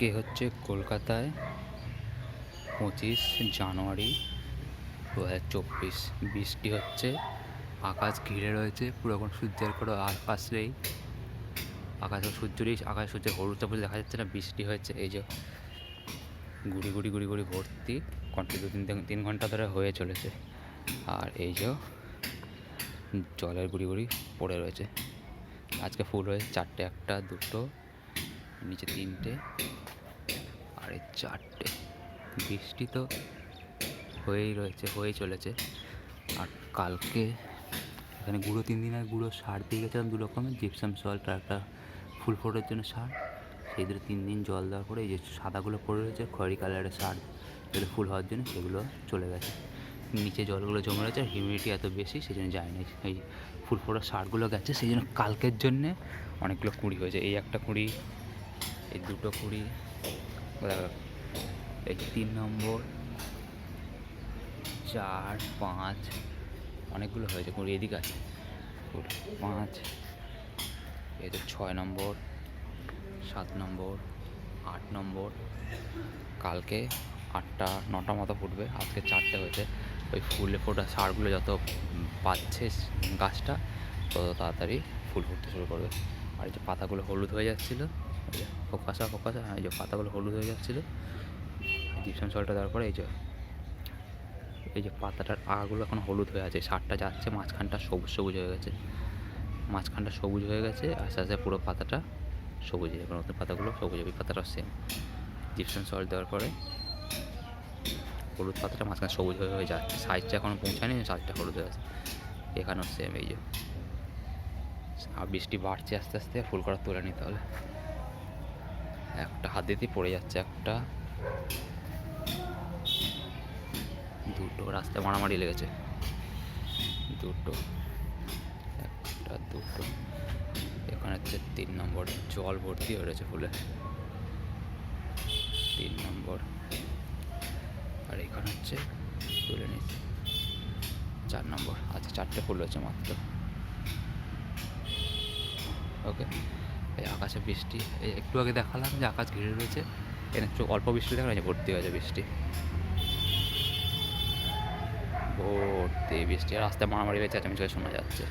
আজকে হচ্ছে কলকাতায় পঁচিশ জানুয়ারি দু হাজার চব্বিশ। বৃষ্টি হচ্ছে, আকাশ ঘিরে রয়েছে, পুরো এখন সূর্যের কোনো আকাশ নেই। আকাশে সূর্যরই আকাশ সূর্যের হলুদটা পুরো দেখা যাচ্ছে না, বৃষ্টি হয়েছে। এই যে গুড়ি গুড়ি গুড়ি গুড়ি ভর্তি কন্টিনিউ তিন তিন ঘণ্টা ধরে হয়ে চলেছে। আর এই যে জলের গুড়ি গুড়ি পড়ে রয়েছে। আজকে ফুল হয়েছে চারটে, একটা, দুটো, নিচে তিনটে। এই চারটে। বৃষ্টি তো হয়েই রয়েছে, হয়েই চলেছে। আর কালকে এখানে গুঁড়ো, তিন দিনের গুঁড়ো সার দিয়ে গেছিলাম দু রকমের জিপসাম সল্ট আর একটা ফুল ফোটার জন্য সার। সেই ধরে তিন দিন জল দেওয়ার পরে এই যে সাদাগুলো পড়ে রয়েছে, খয়েরি কালারের সার যেগুলো ফুল হওয়ার জন্য সেগুলো চলে গেছে। নিচে জলগুলো জমে রয়েছে আর হিউমিডিটি এত বেশি সেই জন্য যায় না এই ফুল ফোটার সারগুলো গেছে, সেই জন্য কালকের জন্যে অনেকগুলো কুড়ি হয়েছে। এই একটা কুড়ি, এই দুটো কুড়ি এই তিন নম্বর, চার, পাঁচ, অনেকগুলো হয়েছে কুড়ি এদিকে আছে পাঁচ, এই তো ছয় নম্বর, সাত নম্বর, আট নম্বর, কালকে আটটা, নটা মতো ফুটবে, আজকে চারটে হয়েছে। ওই ফুলে ফোটা সারগুলো যত পাচ্ছে গাছটা, তত তাড়াতাড়ি ফুল ফুটতে শুরু করবে। আর যে পাতাগুলো হলুদ হয়ে যাচ্ছিল ফোকাসা ফোকাসা হ্যাঁ এই যে পাতাগুলো হলুদ হয়ে যাচ্ছিল। জিপসাম সলটা দেওয়ার পরে এই যে এই যে পাতাটার আগাগুলো এখন হলুদ হয়ে আছে সারটা যাচ্ছে, মাঝখানটা সবুজ সবুজ হয়ে গেছে। মাঝখানটা সবুজ হয়ে গেছে, আস্তে আস্তে পুরো পাতাটা সবুজ হয়ে যাবে, নতুন পাতাগুলো সবুজ হবে পাতাটা সেম জিপসাম সল্ট দেওয়ার পরে হলুদ পাতাটা মাঝখানে সবুজ হয়ে হয়ে যাচ্ছে সাইজটা এখনও পৌঁছায়নি সাইজটা হলুদ হয়ে আছে এখানেও সেম এই যে। আর বৃষ্টি বাড়ছে আস্তে আস্তে, ফুল করা তুলে নিতে হবে। একটা হাত দিতেই পড়ে যাচ্ছে একটা। দুটো রাস্তায় মারামারি লেগেছে। দুটো। একটা, দুটো। এখানে হচ্ছে তিন নম্বর জল ভর্তি হয়ে রয়েছে ফুলে। তিন নম্বর। আর এখানে হচ্ছে তুলে নিচ্ছে। চার নম্বর। আচ্ছা চারটে ফুল রয়েছে মাত্র। ওকে। এই আকাশে বৃষ্টি। এই একটু আগে দেখালাম যে আকাশ ঘিরে রয়েছে। এখানে একটু অল্প বৃষ্টি দেখা যে ভর্তি হয়েছে বৃষ্টি। ভর্তি বৃষ্টি। রাস্তায় মারামারি হয়েছে চেঁচামেচি শোনা যাচ্ছে।